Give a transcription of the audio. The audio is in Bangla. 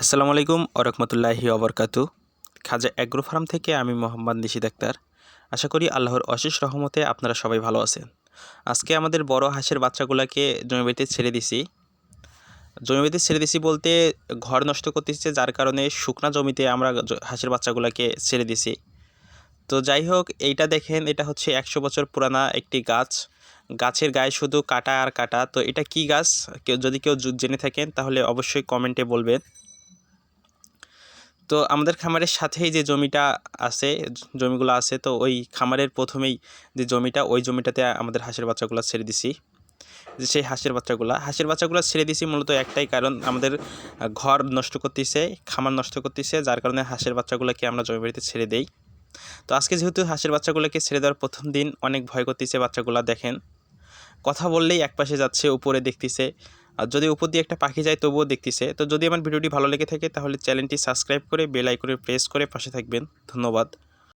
আসসালামু আলাইকুম ওরহমতুল্লাহি অবরকাতু খাজা অ্যাগ্রো ফার্ম থেকে আমি মোহাম্মদ নিশিদ আক্তার। আশা করি আল্লাহর অশেষ রহমতে আপনারা সবাই ভালো আছেন। আজকে আমাদের বড় হাঁসের বাচ্চাগুলোকে জমিবাড়িতে ছেড়ে দিছি। জমিবাড়িতে ছেড়ে দিছি বলতে ঘর নষ্ট করতেছে যার কারণে শুকনা জমিতে আমরা হাঁসের বাচ্চাগুলোকে ছেড়ে দিছি। তো যাই হোক, এইটা দেখেন, এটা হচ্ছে একশো বছর পুরানা একটি গাছ। গাছের গায়ে শুধু কাটা আর কাটা। তো এটা কি গাছ? কেউ, যদি কেউ জেনে থাকেন তাহলে অবশ্যই কমেন্টে বলবেন। তো আমাদের খামারের সাথেই যে জমিটা আছে, জমিগুলো আছে, তো ওই খামারের প্রথমেই যে জমিটা, ওই জমিটাতে আমাদের হাঁসের বাচ্চাগুলো ছেড়ে দিছি। যে সেই হাঁসের বাচ্চাগুলা, হাঁসের বাচ্চাগুলো ছেড়ে দিছি মূলত একটাই কারণ আমাদের ঘর নষ্ট করতেছে, খামার নষ্ট করতেছে, যার কারণে হাঁসের বাচ্চাগুলোকে আমরা জমি বাড়িতে ছেড়ে দেই। তো আজকে যেহেতু হাঁসের বাচ্চাগুলোকে ছেড়ে দেওয়ার প্রথম দিন, অনেক ভয় করতেছে বাচ্চাগুলো দেখেন। কথা বললেই একপাশে যাচ্ছে, উপরে দেখতেছে। আর যদি উপর দিয়ে একটা পাখি যায় তবুও দেখতেছে, তো যদি আমার ভিডিওটি ভালো লেগে থাকে তাহলে চ্যানেলটি সাবস্ক্রাইব করে বেল আইকনে প্রেস করে পাশে থাকবেন। ধন্যবাদ।